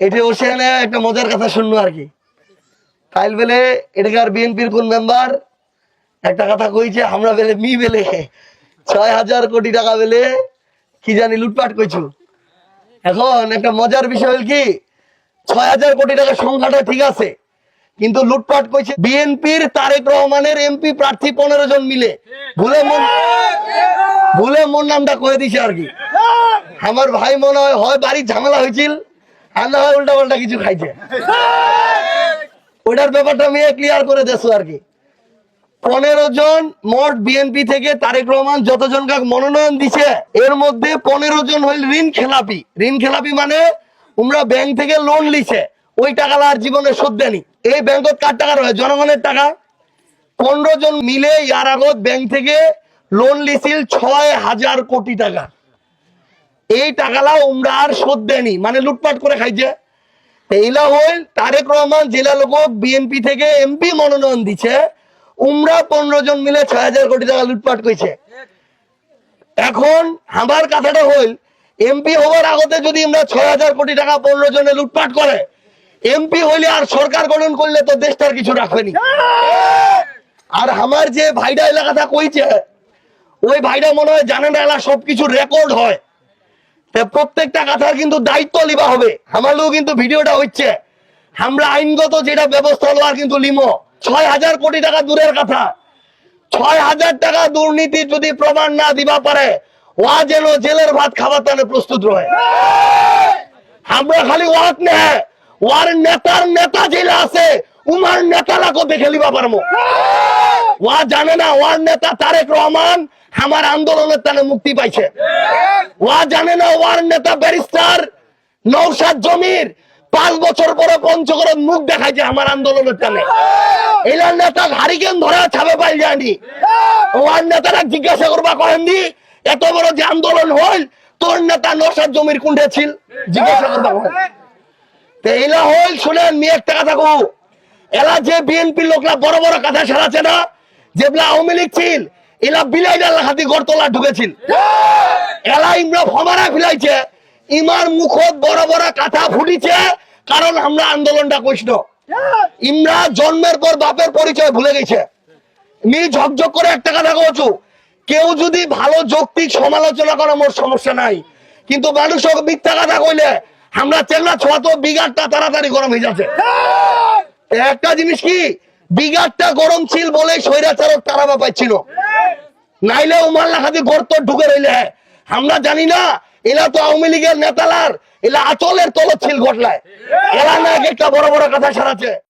এটা এনে একটা মজার কথা শুনব আর কি। কাইল বেলে এটাকার বিএনপির কোন মেম্বার? একটা কথা কইছে আমরা বেলে মি বেলে ছয় হাজার কোটি টাকা বেলে কি জানি লুটপাট কইছু। এখন একটা মজার বিষয় হল কি, ছয় হাজার কোটি টাকার সংখ্যাটা ঠিক আছে, কিন্তু লুটপাট কইছে বিএনপির তারেক রহমানের এমপি প্রার্থী পনেরো জন মিলে। ভুলে মন ভুলে মন নামটা কয়ে দিছে আর কি। আমার ভাই মনে হয় হয় বাড়ির ঝামেলা হয়েছিল আর হয় উল্টা পাল্টা কিছু খাইছে। ওটার ব্যাপারটা আমি ক্লিয়ার করে দেছো আর কি। পনেরো জন মোট বিএনপি থেকে তারেক রহমান যতজন কাক মনোনয়ন দিছে, এর মধ্যে পনেরো জন হইল ঋণ খেলাপি। ঋণ খেলাপি মানে তোমরা ব্যাংক থেকে লোন লিছে, ওই টাকা আর জীবনে শোধ দেনি এই ব্যাংকত কার টাকা রয়েছে জনগণের টাকা। পনেরো জন মিলে ইয়ার আগত ব্যাংক থেকে লোন লিছিল ছয় হাজার কোটি টাকা। এই টাকালা উমরা আর শোধ দেনি মানে লুটপাট করে খাইছে। এইলা হইল, তারেক রহমান জেলা লোক বিএনপি থেকে এমপি মনোনয়ন দিছে। উমরা পনেরো জন মিলে ছয় হাজার কোটি টাকা লুটপাট করেছে। এখন আমার কথাটা হইল এমপি হওয়ার আগতে যদি আমরা ছয় হাজার কোটি টাকা পনেরো জনে লুটপাট করে এমপি হইলে আর সরকার গঠন করলে তো দেশটার কিছু রাখবেনি আর আমার যে ভাইডা এলাকাটা কইছে, ওই ভাইডা মনে হয় জানে না এলা সবকিছু রেকর্ড হয়। প্রত্যেকটা কথার কিন্তু দায়িত্ব লিবা হবে। আমারও কিন্তু ভিডিওটা হচ্ছে। আমরা আইনগত যেটা ব্যবস্থা লওয়ার কিন্তু লিমো ছয় হাজার কোটি টাকা দূরের কথা। ছয় হাজার টাকা দুর্নীতি যদি প্রমাণ না দিবা পারে, ওয়া যেন জেলের ভাত খাবার তাহলে প্রস্তুত রয়ে। আমরা খালি ওয়াক নে। ওয়ার নেতার নেতা জেলে আছে, উমার নেতালাকে দেখে লিবা পারব ওয়া জানে না, ওয়ার নেতা তারেক রহমান আমার আন্দোলনের তানে মুক্তি পাইছে। ওয়া জানে না ওয়ার নেতা ব্যারিস্টার নৌসাদ জমির পাঁচ বছর পরে পঞ্চগড়ে মুখ দেখাইছে আমার আন্দোলনের টানে এলার নেতা হারিকেন ধরে ছাপে পাই যায়নি ওয়ার নেতারা জিজ্ঞাসা করবা কহেন দি, এত বড় যে আন্দোলন হইল, তোর নেতা নৌসাদ জমির কুণ্ঠে ছিল? জিজ্ঞাসা করবা কহেন তো এলা হইল, শুনেন একটা কথা কো এলা যে বিএনপি লোকরা বড় বড় কথা সারাছে না যেগুলা আওয়ামী লীগ ছিল এলা বিলাই ডাল হাতি গড়তলা ঢুকেছিল। এলা ইমরা ফমারা ফিলাইছে। ইমার মুখত বড় বড় কথা ফুটিছে, কারণ আমরা আন্দোলনটা কৃষ্ণ ইমরা জন্মের পর বাপের পরিচয় ভুলে গেছে। মি ঝকঝক করে একটা কথা কছো কেউ যদি ভালো যৌক্তিক সমালোচনা করে, মোর সমস্যা নাই। কিন্তু মানুষ মিথ্যা কথা কইলে, আমরা চেংড়া ছোঁয়া তো তাড়াতাড়ি গরম হয়ে যাচ্ছে। একটা জিনিস কি বিঘাটটা গরম ছিল বলে স্বৈরাচারক তারাবা পাচ্ছিল নাইলে উমার লাখাতে গর্ত ঢুকে রইলে আমরা জানি না এলা তো আওয়ামী লীগের নেতালার এলা আচলের তলত ছিল ঘটলায় এরা না একটা বড় বড় কথা সারাচ্ছে।